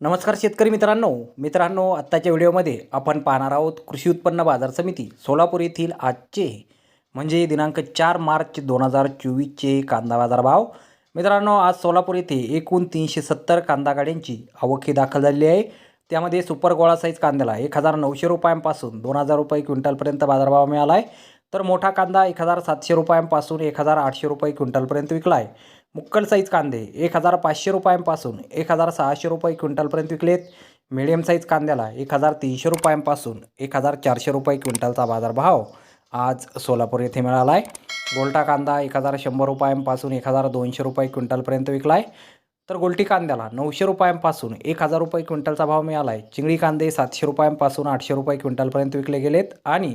नमस्कार शेतकरी मित्रांनो. मित्रांनो आत्ताच्या व्हिडिओमध्ये आपण पाहणार आहोत कृषी उत्पन्न बाजार समिती सोलापूर येथील आजचे म्हणजे दिनांक चार मार्च दोन हजार चोवीसचे कांदा बाजार भाव मित्रांनो आज सोलापूर येथे एकूण तीनशे सत्तर कांदा गाड्यांची आवकी दाखल झालेली आहे. त्यामध्ये सुपर गोळा साईज कांद्याला एक हजार नऊशे रुपयांपासून दोन हजार रुपये क्विंटलपर्यंत बाजारभाव मिळाला आहे. तर मोठा कांदा एक हजार सातशे रुपयांपासून एक हजार आठशे रुपये क्विंटलपर्यंत विकला आहे मुक्कल साईज कांदे एक हजार पाचशे रुपयांपासून एक हजार सहाशे रुपये क्विंटलपर्यंत विकलेत. मिडियम साईज कांद्याला एक हजार तीनशे रुपयांपासून एक हजार चारशे रुपये क्विंटलचा बाजारभाव आज सोलापूर येथे मिळाला आहे गोलटा कांदा एक हजार शंभर रुपयांपासून एक हजार दोनशे रुपये क्विंटलपर्यंत विकला आहे तर गोलटी कांद्याला नऊशे रुपयांपासून एक हजार रुपये क्विंटलचा भाव मिळाला आहे चिंगडी कांदे सातशे रुपयांपासून आठशे रुपये क्विंटलपर्यंत विकले गेलेत आणि